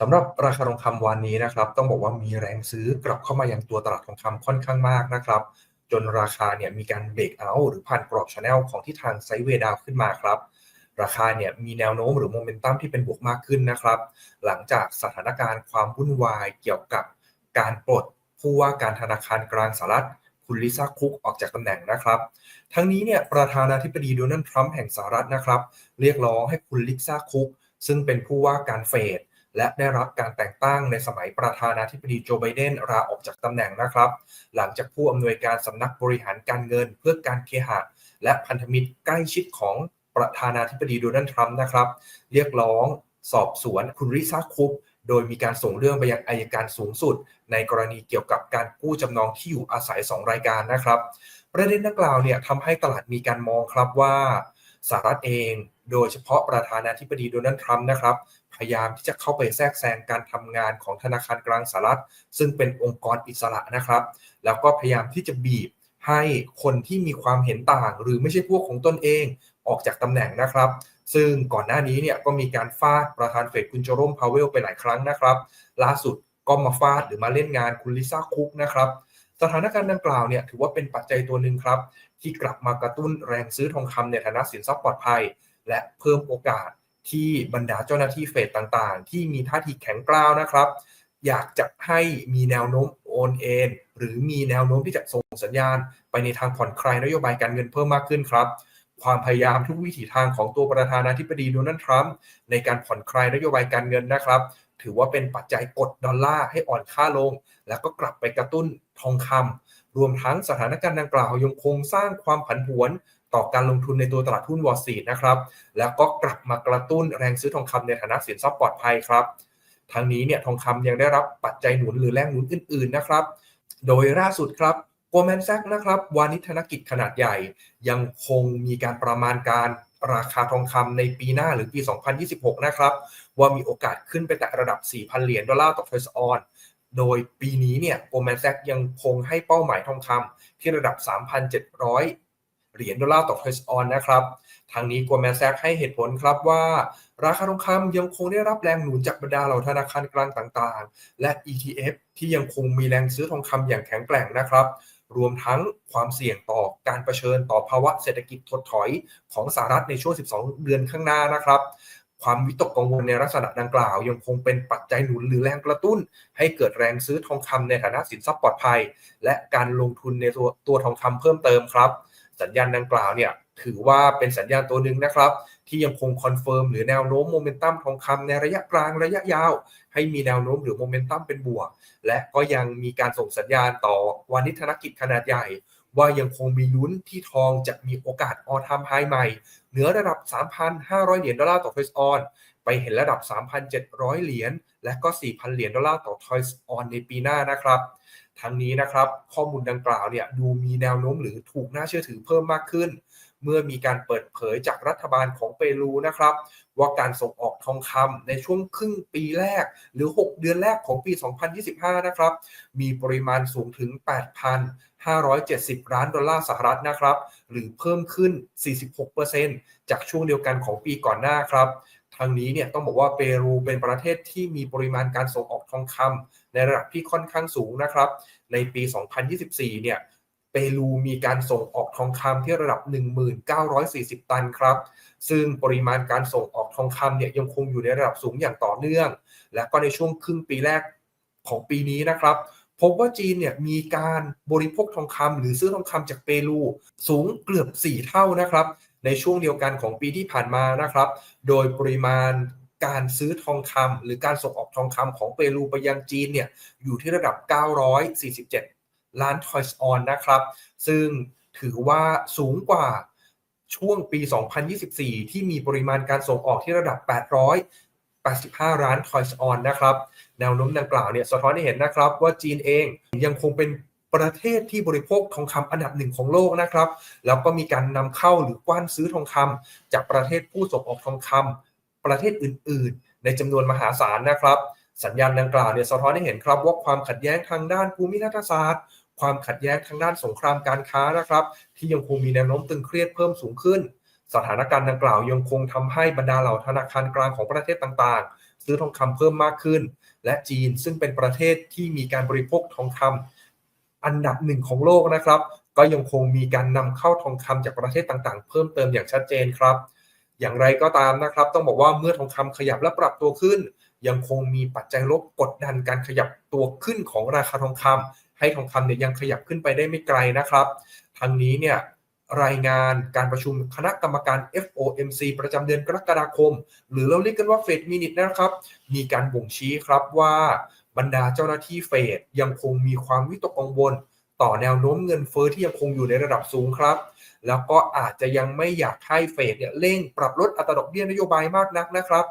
สำหรับราคาทองคำวันนี้นะครับ ต้องบอกว่ามีแรงซื้อกลับเข้ามายังตัวตลาดทองคำค่อนข้างมากนะครับ จนราคาเนี่ยมีการเบรกเอาหรือผ่านกรอบชาแนลของที่ทางไซด์เวดาวขึ้นมาครับ ราคาเนี่ยมีแนวโน้มหรือโมเมนตัมที่เป็นบวกมากขึ้นนะครับ หลังจากสถานการณ์ความวุ่นวายเกี่ยวกับการปลดผู้ว่าการธนาคารกลางสหรัฐคุณลิซ่าคุกออกจากตำแหน่งนะครับ ทั้งนี้เนี่ยประธานาธิบดีโดนัลด์ทรัมป์แห่งสหรัฐนะครับ เรียกร้องให้คุณลิซ่าคุกซึ่งเป็นผู้ว่าการเฟด และได้รับการแต่งตั้งในสมัยประธานาธิบดีโจไบเดนลาออกจากตำแหน่งนะครับ หลังจากผู้อำนวยการสำนักบริหารการเงิน เพื่อการเคหะ และพันธมิตรใกล้ชิดของประธานาธิบดีโดนัลด์ทรัมป์นะครับ เรียกร้องสอบสวนคุณริซ่าคุปโดยมีการส่งเรื่องไปยังอายการสูงสุด ในกรณีเกี่ยวกับการกู้จำนองที่อยู่อาศัย 2 รายการนะครับ ประเด็นดังกล่าวเนี่ยทำให้ตลาดมีการมองครับว่าสหรัฐเอง โดยเฉพาะประธานาธิบดีโดนัลด์ทรัมป์นะครับ พยายามที่จะเข้าไปแทรกแซงการทำงานของธนาคารกลางสหรัฐ ซึ่งเป็นองค์กรอิสระนะครับ แล้วก็พยายามที่จะบีบให้คนที่มีความเห็นต่าง หรือไม่ใช่พวกของตนเองออกจากตำแหน่งนะครับ ซึ่งก่อนหน้านี้เนี่ยก็มีการฟาดประธานเฟดคุณโจโรมพาวเวลไปหลายครั้งนะครับ ล่าสุดก็มาฟาดหรือมาเล่นงานคุณลิซ่าคุกนะครับสถานการณ์ดังกล่าวเนี่ยถือว่าเป็นปัจจัยตัวหนึ่งครับ ที่กลับมากระตุ้นแรงซื้อทองคำในฐานะสินทรัพย์ปลอดภัย และเพิ่มโอกาส ที่บรรดาเจ้าหน้าที่เฟดต่างๆ ที่มีท่าทีแข็งกร้าวนะครับ อยากจะให้มีแนวโน้มโอนเอ็นหรือมีแนวโน้มที่จะส่งสัญญาณ ไปในทางผ่อนคลายนโยบายการเงินเพิ่มมากขึ้นครับความพยายามทุกวิถีทางของตัวประธานาธิบดีโดนัลด์ทรัมป์ในการผ่อนคลายนโยบายการเงินนะครับ ถือว่าเป็นปัจจัยกดดอลลาร์ให้อ่อนค่าลง แล้วก็กลับไปกระตุ้นทองคำรวมทั้งสถานการณ์ดังกล่าวยังคงสร้างความผันผวน ต่อการลงทุนในตัวตลาดหุ้นวอลซีนะครับแล้วก็กลับมากระตุ้นแรงซื้อทองคำในฐานะสินทรัพย์ปลอดภัยครับทางนี้เนี่ยทองคำยังได้รับปัจจัยหนุนหรือแรงหนุนอื่นๆนะครับ โดยล่าสุดครับโกลแมนแซกนะครับวานิธนกิจขนาดใหญ่ ยังคงมีการประมาณการราคาทองคำในปีหน้าหรือปี 2026 นะครับ ว่ามีโอกาสขึ้นไปแตะระดับ 4,000 เหรียญดอลลาร์ต่อทรัสออนโดยปีนี้เนี่ยโกลแมนแซกยังคงให้เป้าหมายทองคำที่ระดับ 3,700 เหรียญดอลลาร์ต่อทสออนนะครับทางนี้โกลแมนแซกให้เหตุผลครับว่า ราคาทองคำยังคงได้รับแรงหนุนจากบรรดาเหล่าธนาคารกลางต่างๆ และ ETF ที่ยังคงมีแรงซื้อทองคำอย่างแข็งแกร่งนะครับรวมทั้งความเสี่ยงต่อการรเผชิญต่อภาวะเศรษฐกิจถดถอยของสหรัฐในช่วง 12 เดือนข้างหน้านะครับ ความวิตกกังวลในลักษณะดังกล่าว ยังคงเป็นปัจจัยหนุนหรือแรงกระตุ้น ให้เกิดแรงซื้อทองคำในฐานะสินทรัพย์ปลอดภัย และการลงทุนในตัวตัวทองคำเพิ่มเติมครับ สัญญาณดังกล่าวเนี่ยถือว่าเป็นสัญญาณตัวหนึ่งนะครับ ที่ยังคงคอนเฟิร์มหรือแนวโน้มโมเมนตัมทองคำในระยะกลางระยะยาว ให้มีแนวโน้มหรือโมเมนตัมเป็นบวก และก็ยังมีการส่งสัญญาณต่อวานิธนกิจขนาดใหญ่ ว่ายังคงมีลุ้นที่ทองจะมีโอกาสออทามไฮใหม่ เหนือระดับ 3,500 เหรียญดอลลาร์ต่อทอยส์ออนไปเห็นระดับ 3,700 เหรียญและก็ 4,000 เหรียญดอลลาร์ต่อทอยส์ออนในปีหน้านะครับ ทั้งนี้นะครับข้อมูลดังกล่าวเนี่ยดูมีแนวโน้มหรือถูกน่าเชื่อถือเพิ่มมากขึ้น เมื่อมีการเปิดเผยจากรัฐบาลของเปรูนะครับ ว่าการส่งออกทองคำในช่วงครึ่งปีแรก หรือ 6 เดือนแรกของปี 2025 นะครับ มีปริมาณสูงถึง 8,570 ล้านดอลลาร์สหรัฐนะครับ หรือเพิ่มขึ้น 46%จากช่วงเดียวกันของปีก่อนหน้าครับ ทางนี้เนี่ยต้องบอกว่าเปรูเป็นประเทศที่มีปริมาณการส่งออกทองคำในระดับที่ค่อนข้างสูงนะครับ ในปี 2024 เนี่ยเปรูมีการส่งออกทองคำที่ระดับ 1,940 ตันครับ ซึ่งปริมาณการส่งออกทองคำเนี่ยยังคงอยู่ในระดับสูงอย่างต่อเนื่อง และก็ในช่วงครึ่งปีแรกของปีนี้นะครับ พบว่าจีนเนี่ยมีการบริโภคทองคำหรือซื้อทองคำจากเปรูสูงเกือบ 4 เท่านะครับ ในช่วงเดียวกันของปีที่ผ่านมานะครับ โดยปริมาณการซื้อทองคำหรือการส่งออกทองคำของเปรูไปยังจีนเนี่ยอยู่ที่ระดับ 947 ล้านทอยส์ออนนะครับ ซึ่งถือว่าสูงกว่าช่วงปี 2024 ที่มีปริมาณการส่งออกที่ระดับ 885 ล้านทอยส์ออนนะครับ แนวโน้มดังกล่าวเนี่ยสะท้อนให้เห็นนะครับว่าจีนเองยังคงเป็น ประเทศที่บริโภคทองคำอันดับหนึ่งของโลกนะครับ แล้วก็มีการนำเข้าหรือกว้านซื้อทองคำจากประเทศผู้ส่งออกทองคำประเทศอื่น ๆ ในจำนวนมหาศาลนะครับ สัญญาณดังกล่าวเนี่ยสะท้อนให้เห็นครับว่าความขัดแย้งทางด้านภูมิรัฐศาสตร์ ความขัดแย้งทางด้านสงครามการค้านะครับ ที่ยังคงมีแนวโน้มตึงเครียดเพิ่มสูงขึ้น สถานการณ์ดังกล่าวยังคงทำให้บรรดาเหล่าธนาคารกลางของประเทศต่างๆ ซื้อทองคำเพิ่มมากขึ้น และจีนซึ่งเป็นประเทศที่มีการบริโภคทองคำ อันดับหนึ่งของโลกนะครับ ก็ยังคงมีการนำเข้าทองคำจากประเทศต่างๆ เพิ่มเติมอย่างชัดเจนครับ อย่างไรก็ตามนะครับ ต้องบอกว่าเมื่อทองคำขยับและปรับตัวขึ้น ยังคงมีปัจจัยลบกดดันการขยับตัวขึ้นของราคาทองคำให้ทองคำเนี่ยยังขยับขึ้นไปได้ไม่ไกลนะครับทางนี้เนี่ยรายงานการประชุมคณะกรรมการ FOMC ประจำเดือนกรกฎาคม หรือเราเรียกกันว่าเฟดมินิทนะครับ มีการบ่งชี้ครับว่า บรรดาเจ้าหน้าที่เฟดยังคงมีความวิตกกังวล ต่อแนวโน้มเงินเฟอ้อที่ยังคงอยู่ในระดับสูงครับ แล้วก็อาจจะยังไม่อยากให้เฟดเนี่ยเร่งปรับลดอัตราดอกเบี้ยนโยบายมากนักนะครับ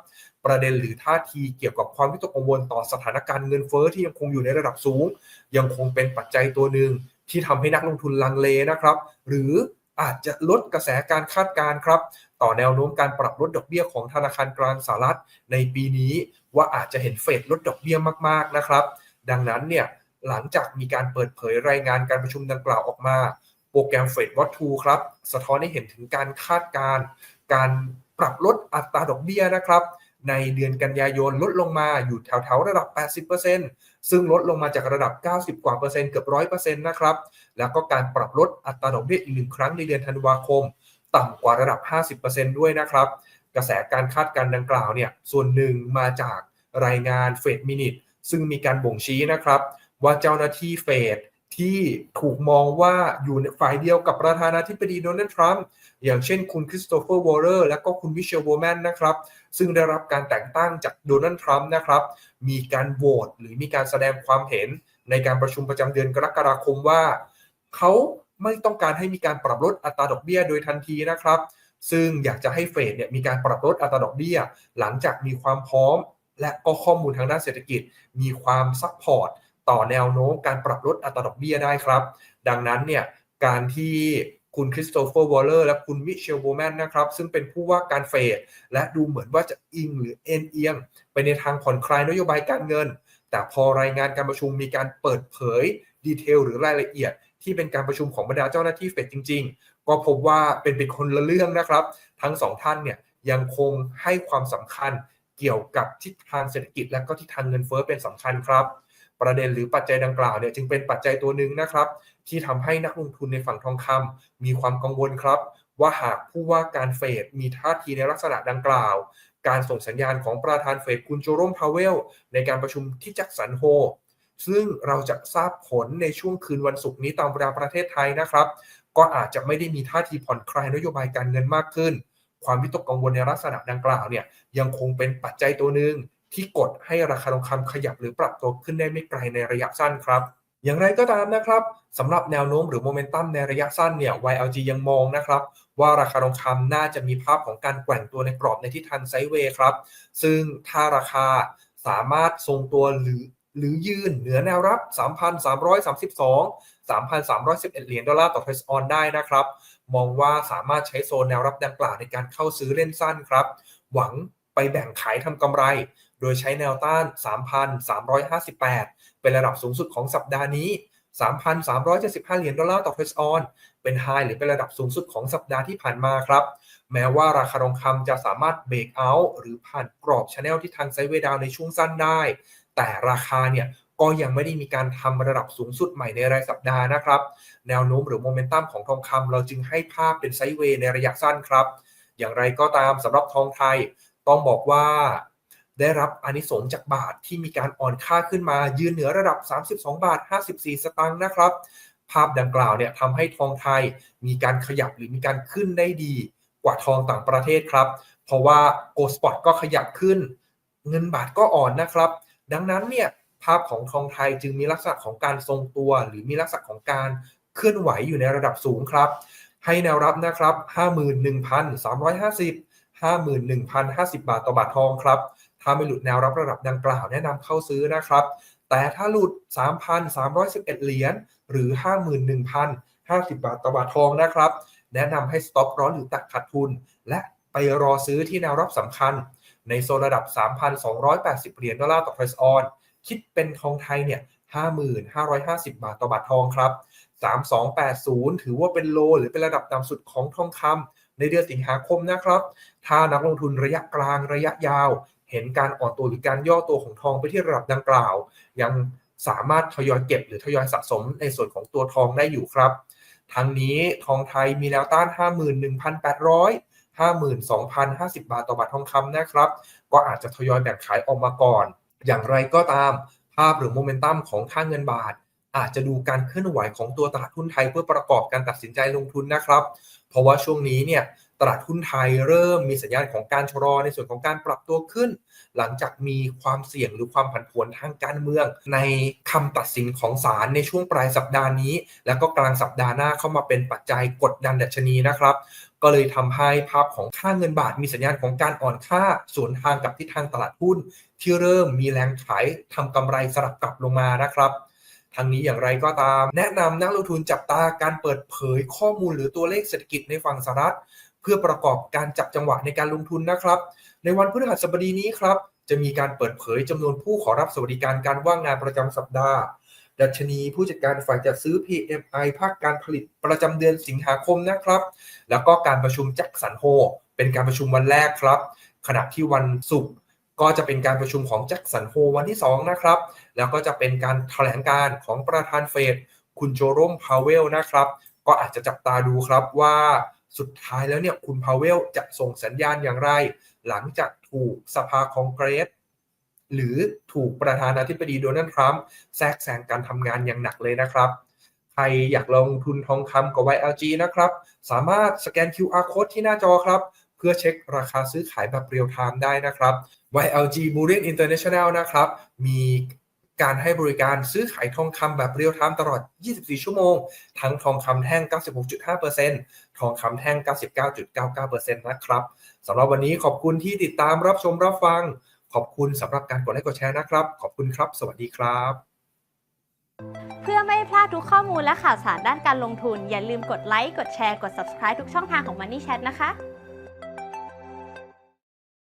ประเด็นหรือท่าทีเกี่ยวกับความวิตกกังวลต่อสถานการณ์เงินเฟอ้อที่ยังคงอยู่ในระดับสูง ยังคงเป็นปัจจัยตัวหนึ่งที่ทำให้นักลงทุนลังเลนะครับ หรือ อาจจะลดกระแสการคาดการณ์ครับ ต่อแนวโน้มการปรับลดดอกเบี้ยของธนาคารกลางสหรัฐในปีนี้ ว่าอาจจะเห็นเฟดลดดอกเบี้ยมากๆนะครับ ดังนั้นเนี่ยหลังจากมีการเปิดเผยรายงานการประชุมดังกล่าวออกมา โปรแกรมเฟดวัตทูครับ สะท้อนให้เห็นถึงการคาดการณ์การปรับลดอัตราดอกเบี้ยนะครับ ในเดือนกันยายนลดลงมาอยู่แถวๆระดับ 80% ซึ่งลดลงมาจากระดับ 90 กว่าเปอร์เซ็นต์เกือบร้อยเปอร์เซ็นต์นะครับ แล้วก็การปรับลดอัตราดอกเบี้ยอีกหนึ่งครั้งในเดือนธันวาคม ต่ำกว่าระดับ 50%ด้วยนะครับ กระแสการคาดการณ์ดังกล่าวเนี่ยส่วนหนึ่งมาจากรายงานเฟดมินิทซึ่งมีการบ่งชี้นะครับ ว่าเจ้าหน้าที่เฟด ที่ถูกมองว่าอยู่ในฝ่ายเดียวกับประธานาธิบดีโดนัลด์ทรัมป์อย่างเช่นคุณคริสโตเฟอร์วอร์เรอร์และก็คุณมิเชลโวแมนนะครับ ซึ่งได้รับการแต่งตั้งจากโดนัลด์ทรัมป์นะครับ มีการโหวตหรือมีการแสดงความเห็นในการประชุมประจำเดือนกรกฎาคมว่า เขาไม่ต้องการให้มีการปรับลดอัตราดอกเบี้ยโดยทันทีนะครับ ซึ่งอยากจะให้เฟดเนี่ยมีการปรับลดอัตราดอกเบี้ย หลังจากมีความพร้อม และก็ข้อมูลทางด้านเศรษฐกิจ มีความซัพพอร์ต ต่อแนวโน้มการปรับลดอัตราดอกเบี้ยได้ครับ ดังนั้นเนี่ยการที่คุณคริสโตเฟอร์วอลเลอร์และคุณมิเชลโบแมนนะครับ ซึ่งเป็นผู้ว่าการเฟดและดูเหมือนว่าจะอิงหรือเอ็นเอียง ไปในทางผ่อนคลายนโยบายการเงิน แต่พอรายงานการประชุมมีการเปิดเผยดีเทลหรือรายละเอียด ที่เป็นการประชุมของบรรดาเจ้าหน้าที่เฟดจริง ๆ ก็พบว่าเป็นเป็นคนละเรื่องนะครับ ทั้งสองท่านเนี่ยยังคงให้ความสำคัญเกี่ยวกับทิศทางเศรษฐกิจและก็ทิศทางเงินเฟ้อเป็นสำคัญครับ ประเด็นหรือปัจจัยดังกล่าวเนี่ยจึงเป็นปัจจัยตัวหนึ่งนะครับ ที่ทำให้นักลงทุนในฝั่งทองคำมีความกังวลครับ ว่าหากผู้ว่าการเฟดมีท่าทีในลักษณะดังกล่าว การส่งสัญญาณของประธานเฟดคุณโจโรมพาวเวล ในการประชุมที่แจ็คสันโฮซึ่งเราจะทราบผลในช่วงคืนวันศุกร์นี้ตามเวลาประเทศไทยนะครับ ก็อาจจะไม่ได้มีท่าทีผ่อนคลายนโยบายการเงินมากขึ้น ความวิตกกังวลในลักษณะดังกล่าวเนี่ยยังคงเป็นปัจจัยตัวหนึ่ง ที่กดให้ราคาทองคำขยับหรือปรับตัวขึ้นได้ไม่ไกลในระยะสั้นครับ อย่างไรก็ตามนะครับสำหรับแนวโน้มหรือโมเมนตัมในระยะสั้นเนี่ย YLG ยังมองนะครับว่าราคาทองคำน่าจะมีภาพของการแกว่งตัวในกรอบในทิศทางไซด์เวย์ครับ ซึ่งถ้าราคาสามารถทรงตัวหรือหรือยืนเหนือแนวรับ 3,332 3,311 เหรียญดอลลาร์ต่อเทสออนได้นะครับ มองว่าสามารถใช้โซนแนวรับดังกล่าวในการเข้าซื้อเล่นสั้นครับ หวังไปแบ่งขายทำกำไร โดยใช้แนวต้าน 3,358 เป็นระดับสูงสุดของสัปดาห์นี้ 3,375 เหรียญดอลลาร์ต่อเทสออน เป็นไฮหรือเป็นระดับสูงสุดของสัปดาห์ที่ผ่านมาครับ แม้ว่าราคาทองคำจะสามารถเบรกเอาท์หรือผ่านกรอบชแนลที่ทางไซด์เวดาวในช่วงสั้นได้ แต่ราคาเนี่ยก็ยังไม่ได้มีการทำระดับสูงสุดใหม่ในรายสัปดาห์นะครับ แนวโน้มหรือโมเมนตัมของทองคำเราจึงให้ภาพเป็นไซด์เวย์ในระยะสั้นครับ อย่างไรก็ตามสำหรับทองไทย ต้องบอกว่า ได้รับอนิสงจากบาทที่มีการอ่อนค่าขึ้นมายืนเหนือระดับ 32 บาท 54 สตางค์นะครับ ภาพดังกล่าวเนี่ยทำให้ทองไทยมีการขยับหรือมีการขึ้นได้ดีกว่าทองต่างประเทศครับ เพราะว่าโกลสปอตก็ขยับขึ้น เงินบาทก็อ่อนนะครับ ดังนั้นเนี่ยภาพของทองไทยจึงมีลักษณะของการทรงตัว หรือมีลักษณะของการเคลื่อนไหวอยู่ในระดับสูงครับ ให้แนวรับนะครับ 51,350 51,050 บาทต่อบาททองครับ ถ้าไม่หลุดแนวรับระดับดังกล่าวแนะนำเข้าซื้อนะครับ แต่ถ้าหลุด 3,311 เหรียญหรือ 51,050 บาทต่อบาททองนะครับ แนะนำให้สต็อปร้อนหรือตัดขาดทุน และไปรอซื้อที่แนวรับสำคัญ ในโซนระดับ 3,280 เหรียญดอลลาร์ต่อเทรซออนคิดเป็นทองไทยเนี่ย55,550 บาทต่อบาททองครับ 3280 ถือว่าเป็นโล หรือเป็นระดับต่ำสุดของทองคำในเดือนสิงหาคมนะครับ ถ้านักลงทุนระยะกลางระยะยาว เห็นการอ่อนตัวหรือการย่อตัวของทองไปที่ระดับดังกล่าว ยังสามารถทยอยเก็บหรือทยอยสะสมในส่วนของตัวทองได้อยู่ครับ ทั้งนี้ทองไทยมีแนวต้าน 51,800 52,050 บาทต่อบาททองคำนะครับ ก็อาจจะทยอยแบ่งขายออกมาก่อน อย่างไรก็ตาม ภาพหรือโมเมนตัมของค่าเงินบาท อาจจะดูการเคลื่อนไหวของตัวตลาดหุ้นไทยเพื่อประกอบการตัดสินใจลงทุนนะครับ เพราะว่าช่วงนี้เนี่ย ลาดหุ้นไทยเริ่มมีสัญญาณของการชะลอในส่วนของการปรับตัวขึ้น หลังจากมีความเสี่ยงหรือความผันผวนทางการเมือง ในคำตัดสินของศาลในช่วงปลายสัปดาห์นี้ แล้วก็กลางสัปดาห์หน้าเข้ามาเป็นปัจจัยกดดันดัชนีนะครับก็เลยทำให้ภาพของค่าเงินบาทมีสัญญาณของการอ่อนค่าสวนทางกับทิศทางตลาดหุ้น ที่เริ่มมีแรงขายทำกำไรสลับกลับลงมานะครับทางนี้อย่างไรก็ตาม แนะนำนักลงทุนจับตาการเปิดเผยข้อมูลหรือตัวเลขเศรษฐกิจในฝั่งสหรัฐ เพื่อประกอบการจับจังหวะในการลงทุนนะครับ ในวันพฤหัสบดีนี้ครับ จะมีการเปิดเผยจำนวนผู้ขอรับสวัสดิการการว่างงานประจำสัปดาห์ ดัชนีผู้จัดการฝ่ายจัดซื้อ PMI ภาคการผลิตประจำเดือนสิงหาคมนะครับ แล้วก็การประชุมแจ็คสันโฮเป็นการประชุมวันแรกครับ ขณะที่วันศุกร์ก็จะเป็นการประชุมของแจ็คสันโฮวันที่ 2 นะครับ แล้วก็จะเป็นการแถลงการของประธานเฟดคุณโจโรมพาวเวลนะครับ ก็อาจจะจับตาดูครับว่า สุดท้ายแล้วเนี่ยคุณพาวเวลจะส่งสัญญาณอย่างไร หลังจากถูกสภาคองเกรส หรือถูกประธานาธิบดีโดนัลด์ทรัมป์แทรกแซงการทำงานอย่างหนักเลยนะครับ ใครอยากลงทุนทองคำกับ YLG นะครับ สามารถสแกน QR code ที่หน้าจอครับ เพื่อเช็คราคาซื้อขายแบบเรียลไทม์ได้นะครับ YLG Bullion International นะครับ มีการให้บริการซื้อขายทองคำแบบเรียลไทม์ตลอด 24 ชั่วโมง ทั้งทองคำแท่ง 96.5% ทองคำแท่ง 99.99%นะครับสำหรับวันนี้ขอบคุณที่ติดตามรับชมรับฟัง ขอบคุณสำหรับการกดไลค์กดแชร์นะครับ ขอบคุณครับ สวัสดีครับ เพื่อไม่ให้พลาดทุกข้อมูลและข่าวสารด้านการลงทุน อย่าลืมกดไลค์กดแชร์กด subscribe ทุกช่องทางของ Money Chat นะคะ